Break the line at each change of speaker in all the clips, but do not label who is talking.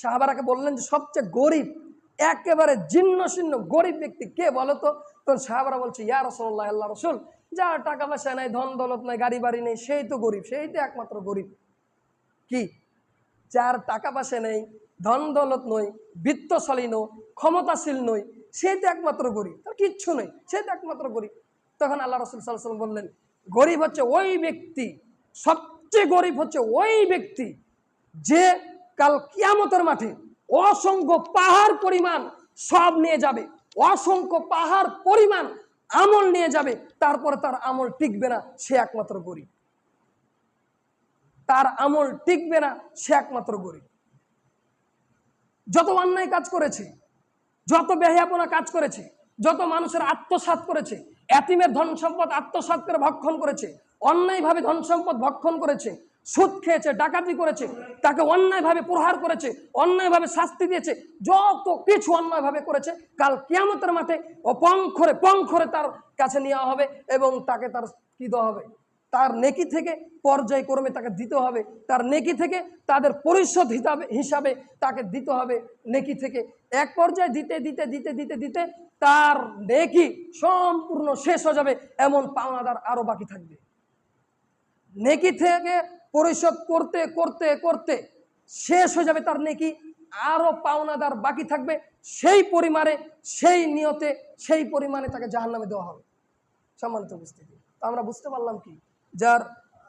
সাহাবারাকে বললেন যে, সবচেয়ে গরিব, একেবারে জীর্ণ শীর্ণ গরিব ব্যক্তি কে বলো তো? তখন সাহাবারা বলছে, ইয়া রসল্লাহ আল্লাহ রসুল যার টাকা পয়সা নাই, ধন দৌলত নাই, গাড়ি বাড়ি নেই, সেই তো গরিব, সেই তো একমাত্র গরিব। কি? যার টাকা পয়সা নেই, ধন দৌলত নই, বিত্তশালী নই, ক্ষমতাশীল নই, সে তো একমাত্র গরিব, তার কিচ্ছু নেই, সে তো একমাত্র গরিব। তখন আল্লাহ রসুল সাল্লাম বললেন, গরিব হচ্ছে ওই ব্যক্তি, সবচেয়ে গরিব হচ্ছে ওই ব্যক্তি, যে কাল কিয়ামতের মাঠে অসংখ্য পাহাড় পরিমাণ সব নিয়ে যাবে, অসংখ্য পাহাড় পরিমাণ আমল নিয়ে যাবে, তারপরে তার আমল টিকবে না, সে একমাত্র গরিব। তার আমল টিকবে না, সে একমাত্র গরিব। যত অন্যায় কাজ করেছে, যত বেহাপনা কাজ করেছে, যত মানুষের আত্মসাৎ করেছে, এতিমের ধন সম্পদ আত্মসাৎ করে ভক্ষণ করেছে, অন্যায়ভাবে ধন সম্পদ ভক্ষণ করেছে সুদ খেয়েছে, ডাকাতি করেছে, তাকে অন্যায়ভাবে প্রহার করেছে, অন্যায়ভাবে শাস্তি দিয়েছে, যত কিছু অন্যায়ভাবে করেছে, কাল কিয়ামতের মাঠে ও পঙ্খরে পঙ্খরে তার কাছে নেওয়া হবে এবং তাকে তার কি হবে? তার নেকি থেকে পর্যায়ক্রমে তাকে দিতে হবে, তার নেকি থেকে তাদের পরিশোধ হিসাবে হিসাবে তাকে দিতে হবে। নেকি থেকে এক পর্যায়ে দিতে দিতে দিতে দিতে দিতে তার নেকি সম্পূর্ণ শেষ হয়ে যাবে, এমন পাওনাদার আরও বাকি থাকবে। নেকি থেকে পরিশোধ করতে করতে করতে শেষ হয়ে যাবে তার নেকি। আরও পাওনাদার বাকি থাকবে। সেই পরিমাণে, সেই নিয়তে, সেই পরিমাণে তাকে জাহান্নামে দেওয়া হবে। সম্মানিত উপস্থিতি, তো আমরা বুঝতে পারলাম কি? যার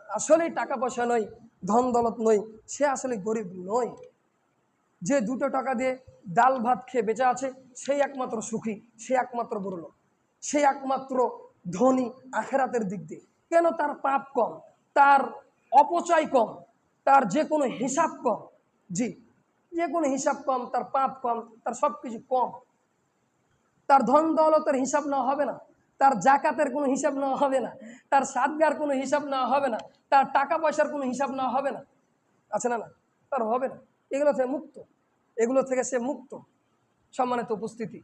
আসলেই টাকা পয়সা নয়, ধন দলত নয়, সে আসলে গরিব নয়। যে দুটো টাকা দিয়ে ডাল ভাত খেয়ে বেঁচে আছে, সেই একমাত্র সুখী, সে একমাত্র বড় লোক সে একমাত্র ধনী আখেরাতের দিক দিয়ে। কেন তার পাপ কম? তার অপচয় কম, তার যে কোনো হিসাব কম। জি, যে কোনো হিসাব কম, তার পাপ কম, তার সব কিছু কম। তার ধন দৌলতের হিসাব নেওয়া হবে না, তার জাকাতের কোনো হিসাব নেওয়া হবে না, তার সাদগার কোনো হিসাব নেওয়া হবে না, তার টাকা পয়সার কোনো হিসাব নেওয়া হবে না। আছে না না? তার হবে না। এগুলো থেকে মুক্ত। এগুলো থেকে সে মুক্ত। সম্মানিত উপস্থিতি।